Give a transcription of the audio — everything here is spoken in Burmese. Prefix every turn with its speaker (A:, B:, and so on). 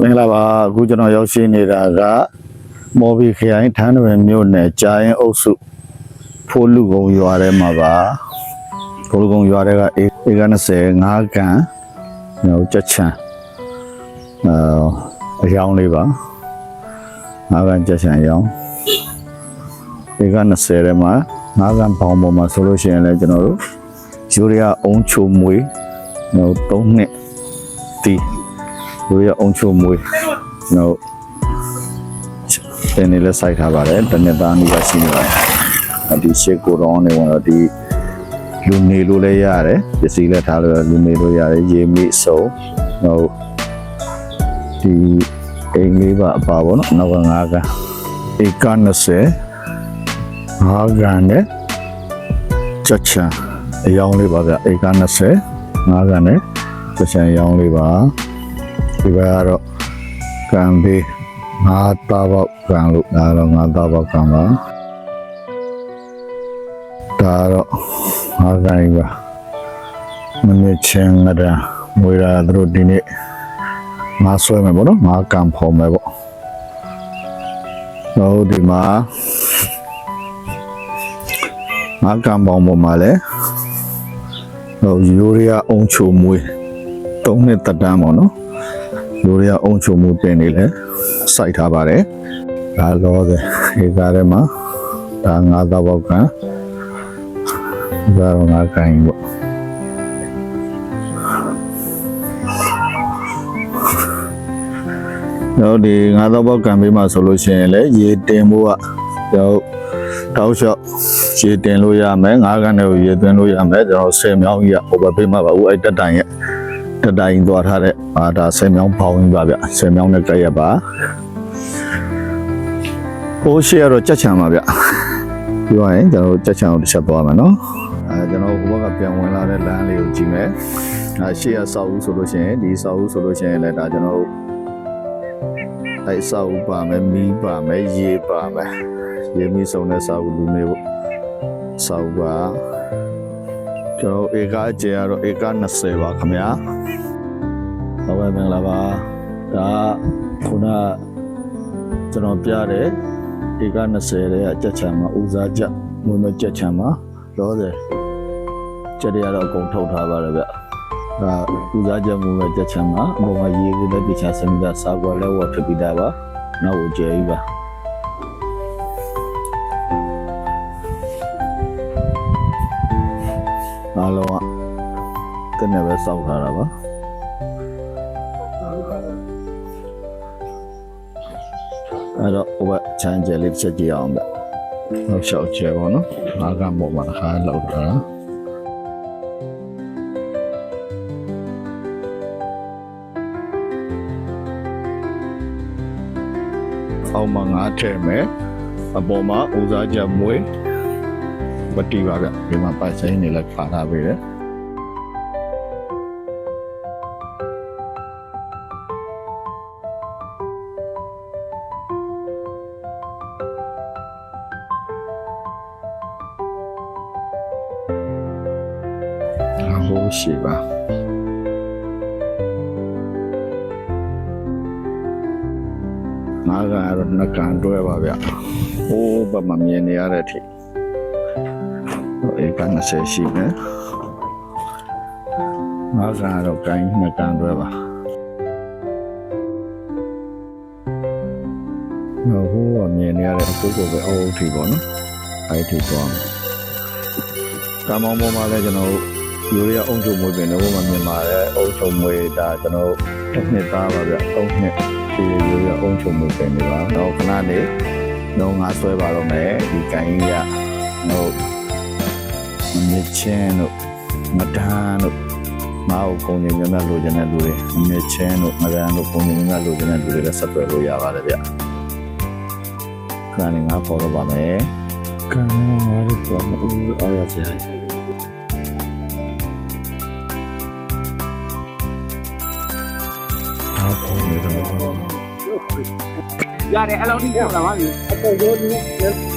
A: မင်္ဂလာပါအခုကျွန်တော်ရောက်ရှိနေတာကမော်ဘီခရိုင်ထန်းတွင်မြို့နယ်ကြာရင်အုပ်စုဖိုးလူကုံရွာထဲမှာပါဖိုးလူကုံရွာထဲကအေအေက20ငါးကန်ဟိုကြက်ချံအာအယောင်လေးပါငါးကန်ကြက်ချံအယောင်အေက20ထဲမှာငါးကန်ပေါင်ပေါ်မှာဆိုလို့ရှိရင်လည်းကျွန်တော်တို့ယူရီးယားအုံချိုမွေးဟို3နှစ်တီး လူရအောင်ချုံမွေးကျွန်တော်တင်းနေလဲစိုက်ထားပါတယ်တနေ့သားနေပါရှိနေပါတယ်အဒီရှေ့ကိုတော့နေဝင်တော့ဒီလူနေလို့လည်းရတယ်ပစ္စည်းလည်းထားလို့လူနေလို့ရတယ်ရေမိစုံဟိုဒီအိမ်လေးပါအပါပေါ့နော်နောက်ကငါးကဧက20ငါးကန်နဲ့ချက်ချံအယောင်းလေးပါဗျဧက20ငါးကန်နဲ့ချက်ချံအယောင်းလေးပါ ဒီဘက်ကတော့ကံပေးငါးသားပေါက်ကံလို့ဒါတော့ငါးသားပေါက်ကံပါဒါတော့ငါးကံကြီးပါမနစ်ချင်းငါဒါမွေရာသူတို့ဒီနေ့ငါဆွဲမယ်ပေါ့နော်ငါကံဖော်မယ်ပေါ့တော့ဒီမှာငါကံပေါင်းပေါ်မှာလဲဟိုယူရီးယားအုံချိုမွေး၃နှစ်တက်တန်းပေါ့နော် လူတွေကအုံချုံမှုတင်နေလဲစိုက်ထားပါတယ်ဒါလောတဲ့ဒီကားထဲမှာဒါငါးတော့ဘောက်ကဒါတော့ငါကိုင်းပေါ့တော့ဒီငါးတော့ဘောက်ကံပေးမှဆိုလို့ရှိရင်လေရေတင်ဖို့ကတော့တောက်လျှောက်ရေတင်လို့ရမယ်ငါးကန်တွေကိုရေသွင်းလို့ရမယ်ကျွန်တော်ဆယ်မြောင်းကြီးကဟိုဘက်ပေးမှပါဦးအဲ့တက်တိုင်ရဲ့ တတိုင်းသွားထားတဲ့အာဒါဆယ်မြောင်းပေါင်းကြီးပါဗျဆယ်မြောင်းနဲ့ကြက်ရပါဟိုရှိရတော့ကြက်ချံပါဗျပြောရရင်ကျွန်တော်တို့ကြက်ချံကိုတစ်ချက်သွားမယ်နော်အဲကျွန်တော်ဟိုဘက်ကပြန်ဝင်လာတဲ့လမ်းလေးကိုကြည့်မယ်အဲရှေ့ရဆောက်ဦးဆိုလို့ရှိရင်ဒီဆောက်ဦးဆိုလို့ရှိရင်လည်းဒါကျွန်တော်တို့အဲဆောက်ဦးပါမယ်မီးပါမယ်ရေပါမယ်ရေမီးစုံတဲ့ဆောက်ဦးလူနေပေါ့ဆောက်ဦးပါ ကျွန်တော်ဧကအကျယ်ကတော့ဧက20ပါခင်ဗျာဟုတ်ကဲ့မင်္ဂလာပါဒါခုနကျွန်တော်ပြတဲ့ဒီက20ရဲ့အကြက်ချံမှာဦးစားချက်မွေးမကြက်ချံမှာလောဆယ်ကြက်တွေကတော့အကုန်ထုတ်ထားပါတယ်ဗျဒါဦးစားချက်မွေးမကြက်ချံမှာအပေါ်မှာရေကြီးတဲ့ပြချစမိတာစာကွယ်လဲဝတ်ဖြစ်ပြီးသားပါနောက်ကိုကျဲကြီးပါ အားလုံးကတနေ့ပဲစောက်ထားတာပါအဲ့တော့ဟိုဘက်ချမ်းကျဲလေးတစ်ချက်ကြည့်အောင်ဗျနောက်လျှောက်ကျဲပါတော့ငါးကပေါ်မှာတစ်ခါလောက်တာအောက်မှာငါးထဲမယ်အပေါ်မှာဦးစားချက်မွေး ပတိပါဗျဒီမှာပိုက်ဆိုင်နေလိုက်ခါထားပေးတယ်အဟိုးရှိပါငါကတော့နှကန်တွဲပါဗျဟိုးဘက်မှာမြင်နေရတဲ့အထိ ဟိုဧက20ရှိမယ်ငါကတော့ကိုင်းနှကန်တွဲပါဟိုဟိုးကမြင်နေရတဲ့ကိုကိုပဲအုပ်ထိပေါ့နော်အဲ့ဒီသွားမယ်ကံမောင်းပေါ်မှာလည်းကျွန်တော်တို့ယူရီးယားအုံချုံမွေးပင်တော့မှမြင်ပါတယ်အုံချုံမွေးဒါကျွန်တော်တစ်နှစ်သားပါဗျအုံနှစ်ဒီယူရီးယားအုံချုံမွေးပင်တွေပါတော့ခဏနေတော့ငါဆွဲပါတော့မယ်ဒီကိုင်းကြီးကတော့ မြစ်ချင်းတို့မဒန်းတို့မအောင်ပုံနေများများလိုချင်တဲ့လူတွေမြစ်ချင်းတို့မဒန်းတို့ပုံနေများများလိုချင်တဲ့လူတွေလည်းဆက်သွယ်လို့ရပါတယ်ဗျခဏနေငါပေါ်တော့ပါမယ်ကံငါတို့တော့မဦးအားရစရာအားပေါ်နေတော့
B: ရတယ်အဲ့လိုထိပြောတာပါပြီအပေါ်ရိုးဒီ